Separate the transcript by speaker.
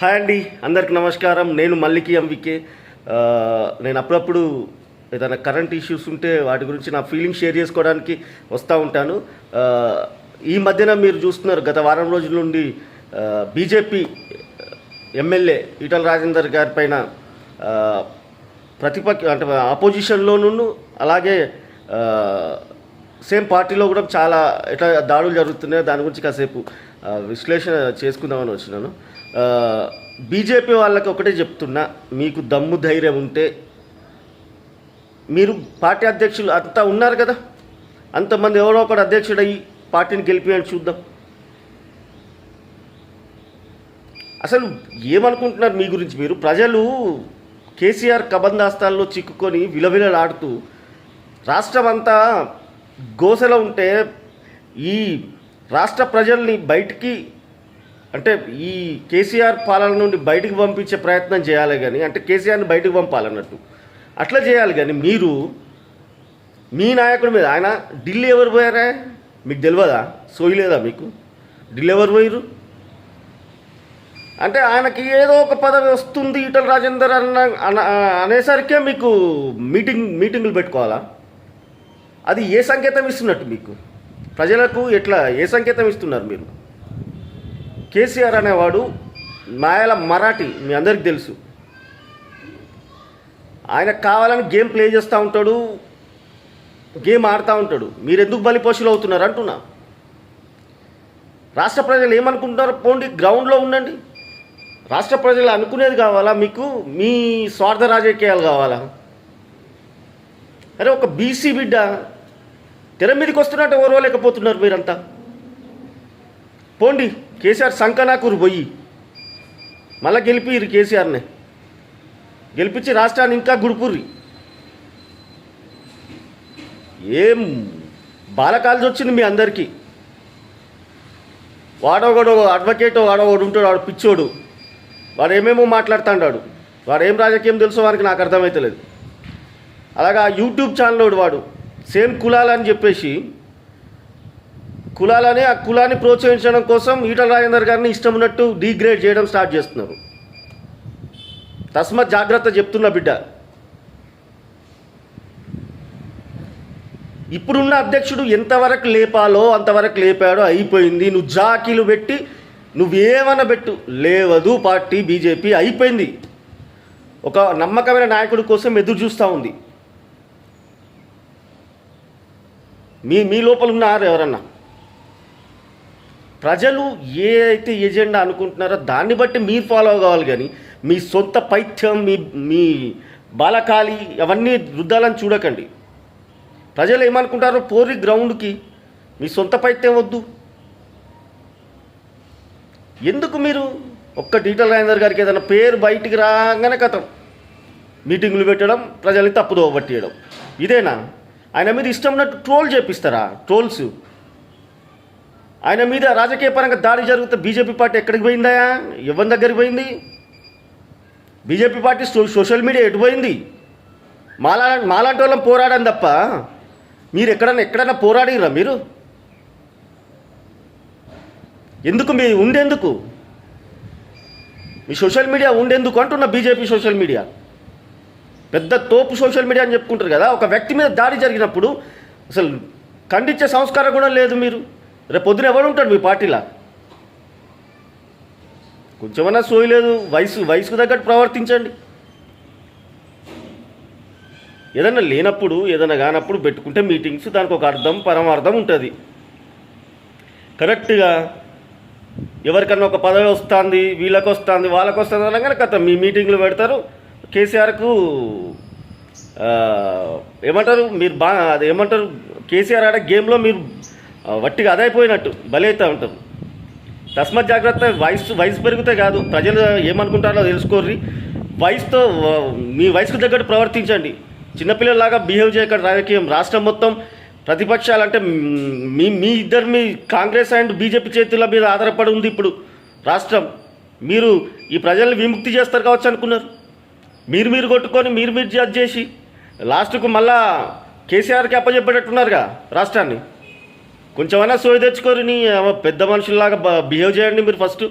Speaker 1: Hi అండి అందరికి నమస్కారం. నేను మల్లికి ఎంవికే. నేను అప్పుడప్పుడు ఏదైనా కరెంట్ ఇష్యూస్ ఉంటే వాటి గురించి నా ఫీలింగ్ షేర్ చేసుకోవడానికి వస్తూ ఉంటాను. ఈ మధ్యన మీరు చూస్తున్నారు గత వారం రోజుల నుండి బీజేపీ ఎమ్మెల్యే ఈటల రాజేందర్ గారి పైన ప్రతిపక్ష అంటే ఆపోజిషన్లోనూ అలాగే సేమ్ పార్టీలో కూడా చాలా ఎట్లా దాడులు జరుగుతున్నాయో దాని గురించి కాసేపు విశ్లేషణ చేసుకుందామని వచ్చినాను. బీజేపీ వాళ్ళకి ఒకటే చెప్తున్నా మీకు దమ్ము ధైర్యం ఉంటే మీరు పార్టీ అధ్యక్షులు అంతా ఉన్నారు కదా? అంతమంది ఎవరో ఒకటి అధ్యక్షుడయ్యి పార్టీని గెలిపియని చూద్దాం. అసలు ఏమనుకుంటున్నారు మీ గురించి మీరు? ప్రజలు కేసీఆర్ కబందాస్తాల్లో చిక్కుకొని విలవిలలాడుతూ రాష్ట్రం అంతా గోసెలో ఉంటే ఈ రాష్ట్ర ప్రజల్ని బయటికి అంటే ఈ కేసీఆర్ పాలన నుండి బయటికి పంపించే ప్రయత్నం చేయాలి కానీ అంటే కేసీఆర్ని బయటకు పంపాలన్నట్టు. అట్లా చేయాలి కానీ మీరు మీ నాయకుడి మీద ఆయన ఢిల్లీ ఎవరు పోయారా? మీకు తెలియదా సోయలేదా మీకు? ఢిల్లీ ఎవరు పోయారు అంటే ఆయనకి ఏదో ఒక పదవి వస్తుంది ఈటల రాజేందర్ అన్న అనేసరికే మీకు మీటింగ్ మీటింగులు పెట్టుకోవాలా? అది ఏ సంకేతం ఇస్తున్నట్టు మీకు? ప్రజలకు ఎట్లా ఏ సంకేతం ఇస్తున్నారు మీరు? కేసీఆర్ అనేవాడు మాయల మరాఠీ మీ అందరికి తెలుసు. ఆయన కావాలని గేమ్ ప్లే చేస్తూ ఉంటాడు గేమ్ ఆడుతూ ఉంటాడు. మీరు ఎందుకు బలిపశులు అవుతున్నారు అంటున్నా. రాష్ట్ర ప్రజలు ఏమనుకుంటున్నారు? పోండి గ్రౌండ్లో ఉండండి. రాష్ట్ర ప్రజలు అనుకునేది కావాలా మీకు? మీ స్వార్థ రాజకీయాలు కావాలా? అరే ఒక బీసీ బిడ్డ తెర మీదకి వస్తున్నట్టు ఓర్వలేకపోతున్నారు మీరంతా? పోండి కేసీఆర్ సంకనాకూరు పోయి. మళ్ళా గెలిపిరు కేసీఆర్ని. గెలిపించి రాష్ట్రాన్ని ఇంకా గుడిపుర్రి. ఏం బాలకాల్సి వచ్చింది మీ అందరికీ. వాడొకడు అడ్వకేట్ వాడొకడు ఉంటాడు వాడు పిచ్చోడు. వాడు ఏమేమో మాట్లాడుతాడు వాడు ఏం రాజకీయం తెలుసో వానికి నాకు అర్థమవుతలేదు అలాగా యూట్యూబ్ ఛానల్ వాడు. సేమ్ కులాలని చెప్పేసి కులాలని ఆ కులాన్ని ప్రోత్సహించడం కోసం ఈటల రాజేందర్ గారిని ఇష్టం ఉన్నట్టు డీగ్రేడ్ చేయడం స్టార్ట్ చేస్తున్నారు. తస్మత్ జాగ్రత్త చెప్తున్న బిడ్డ. ఇప్పుడున్న అధ్యక్షుడు ఎంతవరకు లేపాలో అంతవరకు లేపాడో అయిపోయింది. నువ్వు జాకీలు పెట్టి నువ్వేమన్నా పెట్టు. లేవదు పార్టీ బీజేపీ అయిపోయింది. ఒక నమ్మకమైన నాయకుడి కోసం ఎదురు చూస్తూ ఉంది. మీ మీ లోపల ఉన్నారు ఎవరన్నా? ప్రజలు ఏ అయితే ఎజెండా అనుకుంటున్నారో దాన్ని బట్టి మీరు ఫాలో కావాలి కానీ మీ సొంత పైత్యం మీ మీ బాలకాలి అవన్నీ రుద్దాలని చూడకండి. ప్రజలు ఏమనుకుంటారో పోరి గ్రౌండ్కి మీ సొంత పైత్యం వద్దు. ఎందుకు మీరు ఒక్క డీటెయిల్ రాజేందర్ గారికి ఏదైనా పేరు బయటికి రాగానే కథం? మీటింగులు పెట్టడం ప్రజల్ని తప్పుదోవ పట్టేయడం. ఇదేనా? ఆయన మీద ఇష్టం ఉన్నట్టు ట్రోల్ చేపిస్తారా? ట్రోల్స్. ఆయన మీద రాజకీయ పరంగా దాడి జరుగుతే బీజేపీ పార్టీ ఎక్కడికి పోయిందాయా ఎవరి దగ్గరికి పోయింది? BJP party so- social media ఎటు పోయింది? మాలా మాలాంటి వాళ్ళం పోరాడడం తప్ప మీరు ఎక్కడన్నా ఎక్కడన్నా పోరాడిరా మీరు? ఎందుకు మీ ఉండేందుకు? మీ సోషల్ మీడియా ఉండేందుకు అంటున్న బీజేపీ సోషల్ మీడియా? పెద్ద తోపు సోషల్ మీడియా అని చెప్పుకుంటారు కదా. ఒక వ్యక్తి మీద దాడి జరిగినప్పుడు అసలు ఖండించే సంస్కారం కూడా లేదు మీరు. రేపు పొద్దున ఎవరు ఉంటాడు మీ పార్టీలా? కొంచెమన్నా సోయి లేదు. వయసు వయసుకు తగ్గట్టు ప్రవర్తించండి. ఏదైనా లేనప్పుడు ఏదైనా కానప్పుడు పెట్టుకుంటే మీటింగ్స్ దానికి ఒక అర్థం పరమార్థం ఉంటుంది. కరెక్ట్గా ఎవరికన్నా ఒక పదవి వస్తుంది వీళ్ళకి వస్తుంది వాళ్ళకి వస్తుంది అనగానే కథ. మీ మీటింగ్లు పెడతారు కేసీఆర్కు ఏమంటారు మీరు బా అది ఏమంటారు కేసీఆర్ ఆడే గేమ్లో మీరు వట్టిగా అదైపోయినట్టు బలైతే ఉంటారు. తస్మత్ జాగ్రత్త వయసు వయసు పెరిగితే కాదు ప్రజలు ఏమనుకుంటారో తెలుసుకోర్రి. వయసుతో మీ వయసుకు తగ్గట్టు ప్రవర్తించండి. చిన్నపిల్లలాగా బిహేవ్ చేయకండి రాజకీయం. రాష్ట్రం మొత్తం ప్రతిపక్షాలు అంటే మీ మీ ఇద్దరు మీ కాంగ్రెస్ అండ్ బీజేపీ చేతుల మీద ఆధారపడి ఉంది ఇప్పుడు రాష్ట్రం. మీరు ఈ ప్రజల్ని విముక్తి చేస్తారు కావచ్చు అనుకున్నారు. మీరు మీరు కొట్టుకొని మీరు మీరు జడ్జ్ చేసి లాస్ట్కు మళ్ళా కేసీఆర్కి అప్పచెప్పేటట్టున్నారుగా రాష్ట్రాన్ని. కొంచెమైనా సోయి తెచ్చుకొని నీ పెద్ద మనుషుల్లాగా బిహేవ్ చేయండి మీరు ఫస్ట్